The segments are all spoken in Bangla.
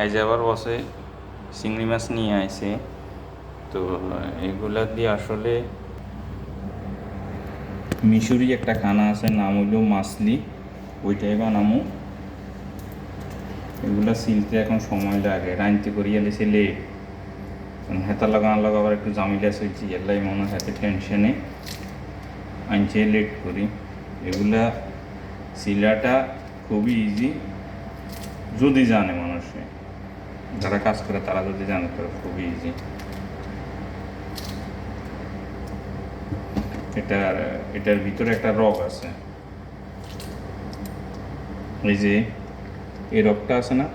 আজ আবার বসে চিংড়ি মাছ নিয়ে আইছে। তো এগুলা দিয়ে আসলে মিশরি একটা খানা আছে, নাম হইল মাছলি। ওইটাই বানামু। এগুলা সিলতে এখন সময় লাগে রাইনতে করিয়া দিছে লেট হেতা লাগান লাগা আবার একটু জামিলা চলছে এলাই মনে হাতে টেনশনে আনছে লেট করি। এগুলা সিলাটা খুবই ইজি যদি জানে মানুষে যারা কাজ করে, তারা যদি জানে, তো খুবই ইজি এটার এটার ভিতরে একটা রগ আছে। এই যে, এই রগটা আছে না?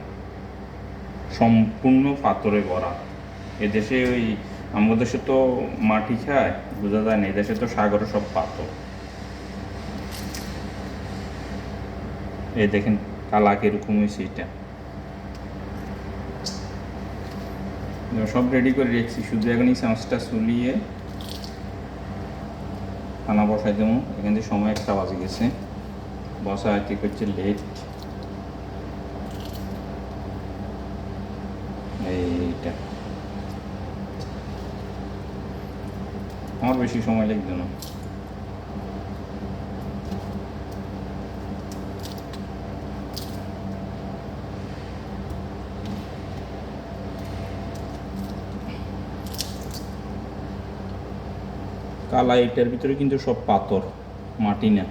সম্পূর্ণ পাথরে ভরা। এদেশে ওই, আমাদের দেশে তো মাটি খায়, বোঝা যায় না, এদেশে তো সাগরে সব পাথর। এই দেখেন, কালাক এরকম হয়েছে এটা। সব রেডি করে রেখেছি। শুধু এখন এই চামচটা চুলিয়ে খানা বসাই দেবো। এখান থেকে সময় একটা বাজে গেছে। বসা ঠিক কি করছে? লেট এইটা। আমার বেশি সময় লাগবে না। কালা এটার ভিতরে কিন্তু সব পাথর মাটি না